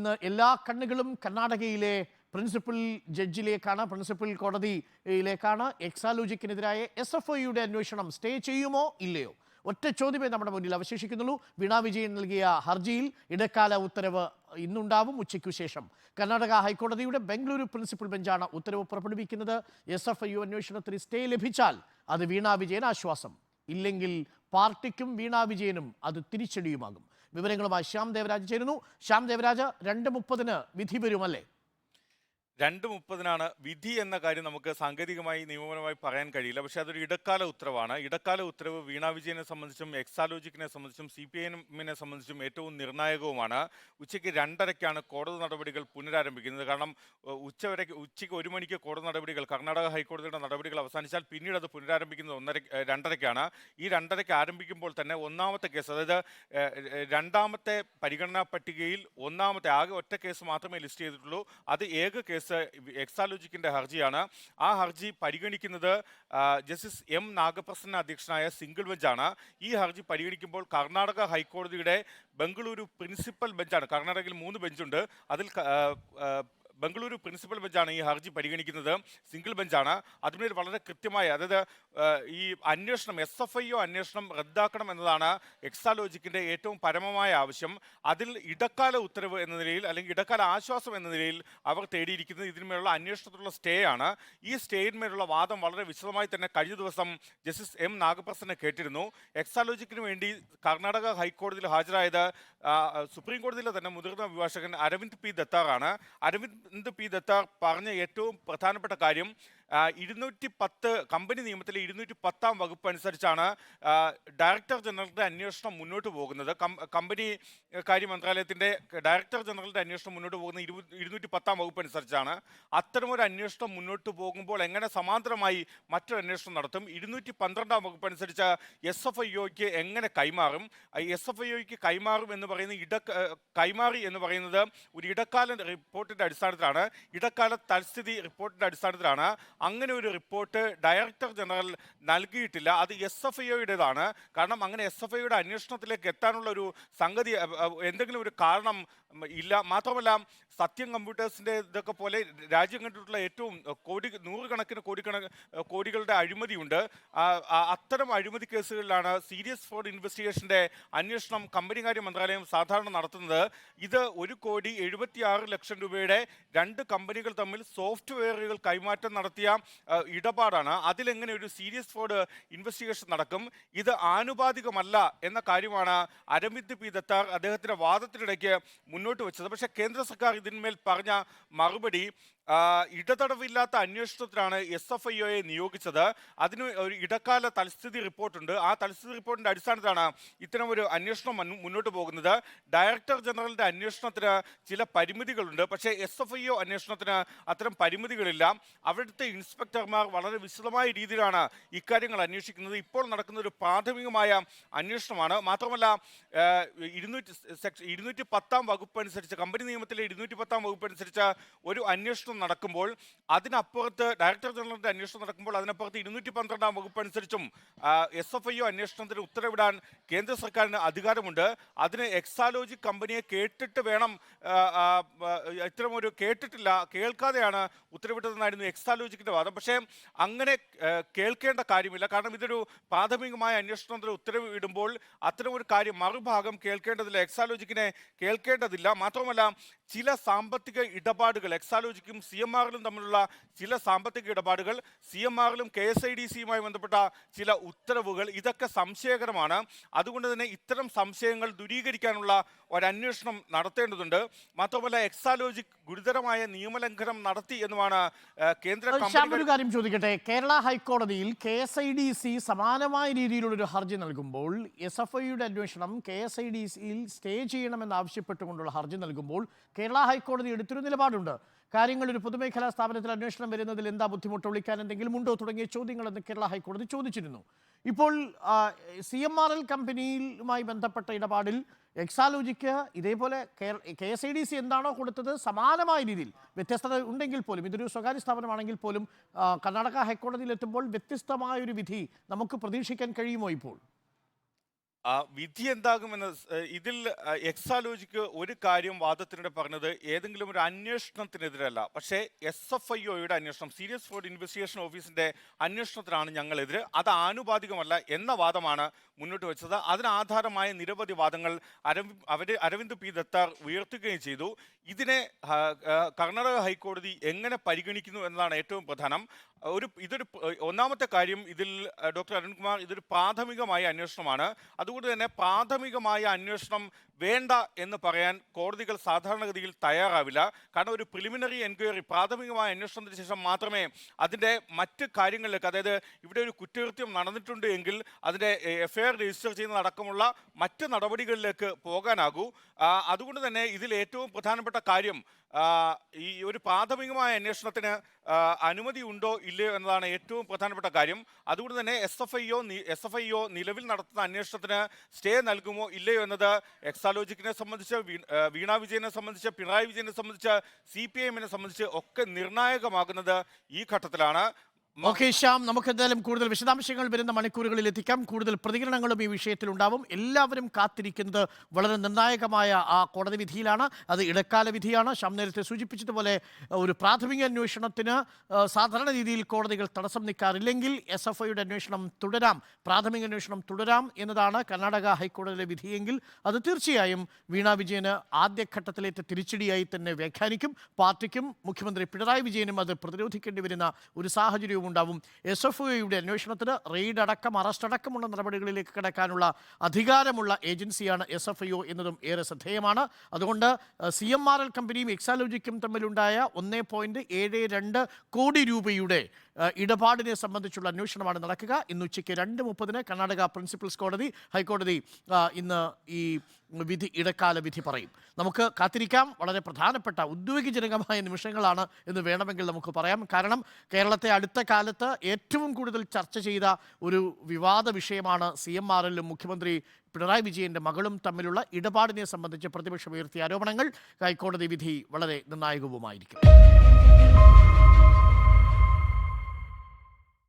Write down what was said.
ഇന്ന് എല്ലാ കണ്ണുകളും കർണാടകയിലെ പ്രിൻസിപ്പൽ ജഡ്ജിലേക്കാണ് പ്രിൻസിപ്പൽ കോടതിയിലേക്കാണ് എക്സാലോജിക്കിനെതിരായ എസ് എഫ് ഐയുടെ അന്വേഷണം. സ്റ്റേ ചെയ്യുമോ ഇല്ലയോ? ഒറ്റ ചോദ്യമേ നമ്മുടെ മുന്നിൽ അവശേഷിക്കുന്നുള്ളൂ. വീണ വിജയൻ നൽകിയ ഹർജിയിൽ ഇടക്കാല ഉത്തരവ് ഇന്നുണ്ടാവും ഉച്ചയ്ക്കു ശേഷം. കർണാടക ഹൈക്കോടതിയുടെ ബംഗളൂരു പ്രിൻസിപ്പൽ ബെഞ്ചാണ് ഉത്തരവ് പുറപ്പെടുവിക്കുന്നത്. എസ് എഫ് ഐ അന്വേഷണത്തിന് സ്റ്റേ ലഭിച്ചാൽ അത് വീണ വിജയൻ ആശ്വാസം. ഇല്ലെങ്കിൽ പാർട്ടിക്കും വീണ വിജയനും അത് തിരിച്ചടിയുമാകും. വിവരങ്ങളുമായി ശ്യാം ദേവരാജ് ചേരുന്നു. ശ്യാം ദേവരാജ് രണ്ട് മുപ്പതിന് വിധി വരുമല്ലേ? രണ്ട് മുപ്പതിനാണ് വിധി എന്ന കാര്യം നമുക്ക് സാങ്കേതികമായി നിയമപരമായി പറയാൻ കഴിയില്ല. പക്ഷേ അതൊരു ഇടക്കാല ഉത്തരവാണ്. ഇടക്കാല ഉത്തരവ് വീണ വിജയനെ സംബന്ധിച്ചും എക്സാലോജിക്കിനെ സംബന്ധിച്ചും സി പി എമ്മിനെ സംബന്ധിച്ചും ഏറ്റവും നിർണായകവുമാണ്. ഉച്ചയ്ക്ക് രണ്ടരയ്ക്കാണ് കോടതി നടപടികൾ പുനരാരംഭിക്കുന്നത്. കാരണം ഉച്ചവരെ ഉച്ചയ്ക്ക് ഒരു മണിക്ക് കോടതി നടപടികൾ കർണാടക ഹൈക്കോടതിയുടെ നടപടികൾ അവസാനിച്ചാൽ പിന്നീട് അത് പുനരാരംഭിക്കുന്നത് ഒന്നര രണ്ടരയ്ക്കാണ്. ഈ രണ്ടരയ്ക്ക് ആരംഭിക്കുമ്പോൾ തന്നെ ഒന്നാമത്തെ കേസ് അതായത് രണ്ടാമത്തെ പരിഗണനാ പട്ടികയിൽ ഒന്നാമത്തെ ആകെ ഒറ്റ കേസ് മാത്രമേ ലിസ്റ്റ് ചെയ്തിട്ടുള്ളൂ. അത് ഏക കേസ് എക്സാലോജിക്കിന്റെ ഹർജിയാണ്. ആ ഹർജി പരിഗണിക്കുന്നത് ജസ്റ്റിസ് എം നാഗപ്രസന്ന അധ്യക്ഷനായ സിംഗിൾ ബെഞ്ചാണ്. ഈ ഹർജി പരിഗണിക്കുമ്പോൾ കർണാടക ഹൈക്കോടതിയുടെ ബംഗളൂരു പ്രിൻസിപ്പൽ ബെഞ്ചാണ്. കർണാടകയിൽ മൂന്ന് ബെഞ്ചുണ്ട്. അതിൽ ബംഗളൂരു പ്രിൻസിപ്പൽ ബെഞ്ചാണ് ഈ ഹർജി പരിഗണിക്കുന്നത്. സിംഗിൾ ബെഞ്ചാണ്. അതിനൊരു വളരെ കൃത്യമായ അതായത് ഈ അന്വേഷണം എസ് എഫ് ഐ ഒ അന്വേഷണം റദ്ദാക്കണം എന്നതാണ് എക്സാലോജിക്കിന്റെ ഏറ്റവും പരമമായ ആവശ്യം. അതിൽ ഇടക്കാല ഉത്തരവ് എന്ന നിലയിൽ അല്ലെങ്കിൽ ഇടക്കാല ആശ്വാസം എന്ന നിലയിൽ അവർ തേടിയിരിക്കുന്നത് ഇതിന്മേലുള്ള അന്വേഷണത്തിലുള്ള സ്റ്റേ ആണ്. ഈ സ്റ്റേയിന്മേലുള്ള വാദം വളരെ വിശദമായി തന്നെ കഴിഞ്ഞ ദിവസം ജസ്റ്റിസ് എം നാഗപ്രസനെ കേട്ടിരുന്നു. എക്സാലോജിക്കിന് വേണ്ടി കർണാടക ഹൈക്കോടതിയിൽ ഹാജരായത് സുപ്രീം കോടതിയിലെ തന്നെ മുതിർന്ന അഭിഭാഷകൻ അരവിന്ദ് പി ദത്താറാണ്. അരവിന്ദ് പി ദത്ത പറഞ്ഞ ഏറ്റവും പ്രധാനപ്പെട്ട കാര്യം ഇരുന്നൂറ്റി പത്ത് കമ്പനി നിയമത്തിലെ ഇരുന്നൂറ്റി പത്താം വകുപ്പ് അനുസരിച്ചാണ് ഡയറക്ടർ ജനറലിന്റെ അന്വേഷണം മുന്നോട്ട് പോകുന്നത്. കമ്പനി കാര്യ മന്ത്രാലയത്തിന്റെ ഡയറക്ടർ ജനറലിന്റെ അന്വേഷണം മുന്നോട്ട് പോകുന്ന ഇരു ഇരുന്നൂറ്റി പത്താം വകുപ്പ് അനുസരിച്ചാണ്. അത്തരമൊരു അന്വേഷണം മുന്നോട്ട് പോകുമ്പോൾ എങ്ങനെ സമാന്തരമായി മറ്റൊരു അന്വേഷണം നടത്തും? ഇരുന്നൂറ്റി പന്ത്രണ്ടാം വകുപ്പ് അനുസരിച്ച് എസ് എഫ് ഐ ഒക്ക് എങ്ങനെ കൈമാറും? എസ് എഫ് ഐ ഒക്ക് കൈമാറും എന്ന് പറയുന്ന ഇട കൈമാറി എന്ന് പറയുന്നത് ഒരു ഇടക്കാല റിപ്പോർട്ടിന്റെ അടിസ്ഥാനത്തിലാണ്. ഇടക്കാല തൽസ്ഥിതി റിപ്പോർട്ടിന്റെ അടിസ്ഥാനത്തിലാണ്. അങ്ങനെ ഒരു റിപ്പോർട്ട് ഡയറക്ടർ ജനറൽ നൽകിയിട്ടില്ല. അത് എസ് എഫ് ഐയുടേതാണ് കാരണം അങ്ങനെ എസ് എഫ് ഐയുടെ അന്വേഷണത്തിലേക്ക് എത്താനുള്ള ഒരു സംഗതി എന്തെങ്കിലും ഒരു കാരണം ഇല്ല മാത്രമല്ല സത്യം കമ്പ്യൂട്ടേഴ്സിന്റെ ഇതൊക്കെ പോലെ രാജ്യം കണ്ടിട്ടുള്ള ഏറ്റവും കോടി നൂറുകണക്കിന് കോടിക്കണ അഹ്, കോടികളുടെ അഴിമതിയുണ്ട്. അത്തരം അഴിമതി കേസുകളിലാണ് സീരിയസ് ഫ്രോഡ് ഇൻവെസ്റ്റിഗേഷന്റെ അന്വേഷണം കമ്പനികാര്യ മന്ത്രാലയം സാധാരണ നടത്തുന്നത്. ഇത് ഒരു കോടി എഴുപത്തിയാറ് ലക്ഷം രൂപയുടെ രണ്ട് കമ്പനികൾ തമ്മിൽ സോഫ്റ്റ്വെയറുകൾ കൈമാറ്റം നടത്തിയ ഇടപാടാണ്. അതിലെങ്ങനെ ഒരു സീരിയസ് ഫ്രോഡ് ഇൻവെസ്റ്റിഗേഷൻ നടക്കും? ഇത് ആനുപാതികമല്ല എന്ന കാര്യമാണ് അരവിന്ദ് പി ദത്താർ അദ്ദേഹത്തിന്റെ വാദത്തിനിടയ്ക്ക് മുന്നോട്ട് വെച്ചത്. പക്ഷേ കേന്ദ്ര സർക്കാർ ഇതിന്മേൽ പറഞ്ഞ മറുപടി ഇടതടവില്ലാത്ത അന്വേഷണത്തിനാണ് എസ് എഫ് ഐ ഒയെ നിയോഗിച്ചത്. അതിന് ഒരു ഇടക്കാല തൽസ്ഥിതി റിപ്പോർട്ടുണ്ട്. ആ തൽസ്ഥിതി റിപ്പോർട്ടിന്റെ അടിസ്ഥാനത്തിലാണ് ഇത്തരം ഒരു അന്വേഷണം മുന്നോട്ട് പോകുന്നത്. ഡയറക്ടർ ജനറലിന്റെ അന്വേഷണത്തിന് ചില പരിമിതികളുണ്ട്. പക്ഷേ എസ് എഫ് ഐ ഒ അന്വേഷണത്തിന് അത്തരം പരിമിതികളില്ല. അവിടുത്തെ ഇൻസ്പെക്ടർമാർ വളരെ വിശദമായ രീതിയിലാണ് ഇക്കാര്യങ്ങൾ അന്വേഷിക്കുന്നത്. ഇപ്പോൾ നടക്കുന്ന ഒരു പ്രാഥമികമായ അന്വേഷണമാണ്. മാത്രമല്ല ഇരുന്നൂറ്റി ഇരുന്നൂറ്റി പത്താം വകുപ്പ് അനുസരിച്ച് കമ്പനി നിയമത്തിലെ ഇരുന്നൂറ്റി പത്താം വകുപ്പ് അനുസരിച്ച് ഒരു അന്വേഷണം നടക്കുമ്പോൾ അതിനപ്പുറത്ത് ഡയറക്ടർ ജനറലിന്റെ അന്വേഷണം നടക്കുമ്പോൾ അതിനപ്പുറത്ത് ഇരുന്നൂറ്റി പന്ത്രണ്ടാം വകുപ്പ് അനുസരിച്ചും എസ് എഫ് ഐ ഒ അന്വേഷണത്തിന് ഉത്തരവിടാൻ കേന്ദ്ര സർക്കാരിന് അധികാരമുണ്ട്. അതിന് എക്സാലോജി കമ്പനിയെ കേട്ടിട്ട് വേണം ആ, ആ, ആ, ഇത്തരം ഒരു കേട്ടിട്ടില്ല കേൾക്കാതെയാണ് ഉത്തരവിട്ടതെന്നായിരുന്നു എക്സാലോജിക്കിന്റെ വാദം. പക്ഷേ അങ്ങനെ കേൾക്കേണ്ട കാര്യമില്ല. കാരണം ഇതൊരു പ്രാഥമികമായ അന്വേഷണത്തിന് ഉത്തരവ് ഇടുമ്പോൾ അത്തരം ഒരു കാര്യം മറുഭാഗം കേൾക്കേണ്ടതില്ല. എക്സാലോജിക്കിനെ കേൾക്കേണ്ടതില്ല. മാത്രമല്ല ചില സാമ്പത്തിക ഇടപാടുകൾ എക്സാലോജിക്കും സി എം ആറിലും തമ്മിലുള്ള ചില സാമ്പത്തിക ഇടപാടുകൾ സി എം ആറിലും കെ എസ് ഐ ഡി സിയുമായി ബന്ധപ്പെട്ട ചില ഉത്തരവുകൾ ഇതൊക്കെ സംശയകരമാണ്. അതുകൊണ്ട് തന്നെ ഇത്തരം സംശയങ്ങൾ ദൂരീകരിക്കാനുള്ള ഒരന്വേഷണം നടത്തേണ്ടതുണ്ട്. മാത്രമല്ല എക്സാലോജിക് ഗുരുതരമായ നിയമലംഘനം നടത്തി എന്നുമാണ് കേന്ദ്ര ഒരു കാര്യം ചോദിക്കട്ടെ. കേരള ഹൈക്കോടതിയിൽ K S I D C സമാനമായ രീതിയിലുള്ളൊരു ഹർജി നൽകുമ്പോൾ എസ് എഫ് ഐയുടെ അന്വേഷണം കെ എസ് ഐ ഡി സിയിൽ സ്റ്റേ ചെയ്യണമെന്ന് ആവശ്യപ്പെട്ടുകൊണ്ടുള്ള ഹർജി നൽകുമ്പോൾ കേരള ഹൈക്കോടതി എടുത്തൊരു നിലപാടുണ്ട്. കാര്യങ്ങൾ ഒരു പൊതുമേഖലാ സ്ഥാപനത്തിൽ അന്വേഷണം വരുന്നതിൽ എന്താ ബുദ്ധിമുട്ട്? വിളിക്കാൻ എന്തെങ്കിലും ഉണ്ടോ? തുടങ്ങിയ ചോദ്യങ്ങളെന്ന് കേരള ഹൈക്കോടതി ചോദിച്ചിരുന്നു. ഇപ്പോൾ സി എം ആർ എൽ കമ്പനിയുമായി ബന്ധപ്പെട്ട ഇടപാടിൽ എക്സാലോജിക്ക് ഇതേപോലെ K S I D C എന്താണോ കൊടുത്തത് സമാനമായ രീതിയിൽ വ്യത്യസ്തത ഉണ്ടെങ്കിൽ പോലും ഇതൊരു സ്വകാര്യ സ്ഥാപനമാണെങ്കിൽ പോലും കർണാടക ഹൈക്കോടതിയിൽ എത്തുമ്പോൾ വ്യത്യസ്തമായ ഒരു വിധി നമുക്ക് പ്രതീക്ഷിക്കാൻ കഴിയുമോ ഇപ്പോൾ? വിധി എന്താകുമെന്ന് ഇതിൽ എക്സാലോജിക്ക് ഒരു കാര്യം വാദത്തിനിടെ പറഞ്ഞത് ഏതെങ്കിലും ഒരു അന്വേഷണത്തിനെതിരല്ല. പക്ഷേ എസ് എഫ് ഐ ഒയുടെ അന്വേഷണം സീരിയസ് ഫോർഡ് ഇൻവെസ്റ്റിഗേഷൻ ഓഫീസിന്റെ അന്വേഷണത്തിനാണ് ഞങ്ങളെതിര്. അത് ആനുപാതികമല്ല എന്ന വാദമാണ് മുന്നോട്ട് വെച്ചത്. അതിനാധാരമായ നിരവധി വാദങ്ങൾ അവർ അരവിന്ദ് പി. ദത്താർ ഉയർത്തുകയും ചെയ്തു. ഇതിനെ കർണാടക ഹൈക്കോടതി എങ്ങനെ പരിഗണിക്കുന്നു എന്നതാണ് ഏറ്റവും പ്രധാനം. ഒരു ഇതൊരു ഒന്നാമത്തെ കാര്യം ഇതിൽ ഡോക്ടർ അരുൺകുമാർ ഇതൊരു പ്രാഥമികമായ അന്വേഷണമാണ്. അതുകൊണ്ട് തന്നെ പ്രാഥമികമായ അന്വേഷണം വേണ്ട എന്ന് പറയാൻ കോടതികൾ സാധാരണഗതിയിൽ തയ്യാറാവില്ല. കാരണം ഒരു പ്രിലിമിനറി എൻക്വയറി പ്രാഥമികമായ അന്വേഷണത്തിന് ശേഷം മാത്രമേ അതിന്റെ മറ്റ് കാര്യങ്ങളിലേക്ക് അതായത് ഇവിടെ ഒരു കുറ്റകൃത്യം നടന്നിട്ടുണ്ട് എങ്കിൽ അതിന്റെ എഫ്ഐആർ രജിസ്റ്റർ ചെയ്യുന്നതടക്കമുള്ള മറ്റ് നടപടികളിലേക്ക് പോകാനാകൂ. അതുകൊണ്ട് തന്നെ ഇതിൽ ഏറ്റവും പ്രധാനപ്പെട്ട കാര്യം ഈ ഒരു പ്രാഥമികമായ അന്വേഷണത്തിന് അനുമതി ഉണ്ടോ ഇല്ലയോ എന്നതാണ് ഏറ്റവും പ്രധാനപ്പെട്ട കാര്യം. അതുകൊണ്ട് തന്നെ S F I O S F I O നിലവിൽ നടത്തുന്ന അന്വേഷണത്തിന് സ്റ്റേ നൽകുമോ ഇല്ലയോ എന്നത് എക്സാലോജിക്കിനെ സംബന്ധിച്ച് വീണാ വിജയനെ സംബന്ധിച്ച് പിണറായി വിജയനെ സംബന്ധിച്ച് സി പി എമ്മിനെ സംബന്ധിച്ച് ഒക്കെ നിർണായകമാകുന്നത് ഈ ഘട്ടത്തിലാണ്. ഓക്കെ ശ്യാം നമുക്ക് എന്തായാലും കൂടുതൽ വിശദാംശങ്ങൾ വരുന്ന മണിക്കൂറുകളിൽ എത്തിക്കാം. കൂടുതൽ പ്രതികരണങ്ങളും ഈ വിഷയത്തിൽ ഉണ്ടാവും. എല്ലാവരും കാത്തിരിക്കുന്നത് വളരെ നിർണായകമായ ആ കോടതി വിധിയിലാണ്. അത് ഇടക്കാല വിധിയാണ്. ശ്യാം നേരത്തെ സൂചിപ്പിച്ചതുപോലെ ഒരു പ്രാഥമിക അന്വേഷണത്തിന് സാധാരണ രീതിയിൽ കോടതികൾ തടസ്സം നിൽക്കാറില്ലെങ്കിൽ എസ് എഫ് ഐയുടെ അന്വേഷണം തുടരാം. പ്രാഥമിക അന്വേഷണം തുടരാം എന്നതാണ് കർണാടക ഹൈക്കോടതിയിലെ വിധിയെങ്കിൽ അത് തീർച്ചയായും വീണ വിജയന് ആദ്യഘട്ടത്തിലേറ്റ തിരിച്ചടിയായി തന്നെ വ്യാഖ്യാനിക്കും. പാർട്ടിക്കും മുഖ്യമന്ത്രി പിണറായി വിജയനും അത് പ്രതിരോധിക്കേണ്ടി വരുന്ന ഒരു സാഹചര്യവും ഉണ്ടാവും. എസ് എഫ് ഐയുടെ അന്വേഷണത്തിന് റെയ്ഡ് അടക്കം അറസ്റ്റ് അടക്കമുള്ള നടപടികളിലേക്ക് കടക്കാനുള്ള അധികാരമുള്ള ഏജൻസിയാണ് എസ് എഫ് ഐ ഒ എന്നതും ഏറെ ശ്രദ്ധേയമാണ്. അതുകൊണ്ട് സി എം ആർ എൽ കമ്പനിയും എക്സാലോജിക്കും തമ്മിലുണ്ടായ ഒന്നേ പോയിന്റ് ഏഴ് രണ്ട് കോടി രൂപയുടെ ഇടപാടിനെ സംബന്ധിച്ചുള്ള അന്വേഷണമാണ് നടക്കുക. ഇന്ന് ഉച്ചയ്ക്ക് രണ്ട് മുപ്പതിന് കർണാടക പ്രിൻസിപ്പൽസ് കോടതി ഹൈക്കോടതി ഇന്ന് ഈ വിധി ഇടക്കാല വിധി പറയും. നമുക്ക് കാത്തിരിക്കാം. വളരെ പ്രധാനപ്പെട്ട ഉദ്വേഗജനകമായ നിമിഷങ്ങളാണ് എന്ന് വേണമെങ്കിൽ നമുക്ക് പറയാം. കാരണം കേരളത്തെ അടുത്ത കാലത്ത് ഏറ്റവും കൂടുതൽ ചർച്ച ചെയ്ത ഒരു വിവാദ വിഷയമാണ് സി എം ആർ എല്ലും മുഖ്യമന്ത്രി പിണറായി വിജയന്റെ മകളും തമ്മിലുള്ള ഇടപാടിനെ സംബന്ധിച്ച് പ്രതിപക്ഷം ഉയർത്തിയ ആരോപണങ്ങൾ ഹൈക്കോടതി വിധി വളരെ നിർണായകവുമായിരിക്കും.